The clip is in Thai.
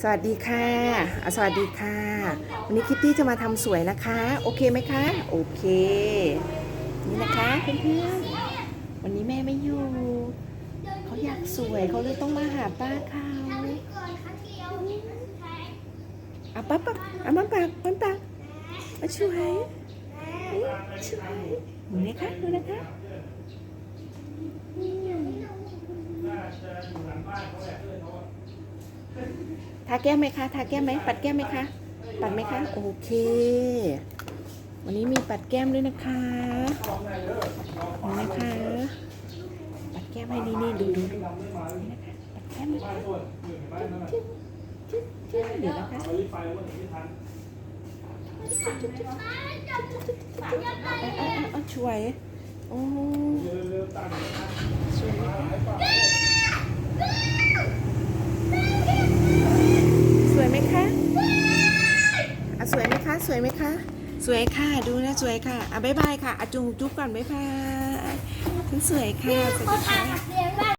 สวัสดีค่ะสวัสดีค่ะ วันนี้คิตตี้จะมาทำสวยนะคะ โอเคไหมคะ โอเค นี่นะคะเพื่อนๆ วันนี้แม่ไม่อยู่ เขาอยากสวยเขาเลยต้องมาหาป้าเขาอะปั๊บปั๊บอะมันปากมันปากอะช่วยช่วยดูนะคะดูนะคะ ทาแก้มไหมคะ ทาแก้มไหม ปัดแก้มไหมคะ ปัดไหมคะ โอเค วันนี้มีปัดแก้มด้วยนะคะนี่นะคะ ปัดแก้มให้นี่นี่ดูดูดูนี่นะคะปัดแก้มนะคะจึ๊บจึ๊บจึ๊บจึ๊บเดี๋ยวนะคะเอาช่วย โอ้สวยไหมคะสวยไหมคะอ่ะสวยไหมคะ สวยไหมคะ สวยค่ะ ดูนะสวยค่ะ อะบ๊ายบายค่ะอจุงจุ๊บก่อนบ๊ายบายฉันสวยค่ะสวัสดีค่ะ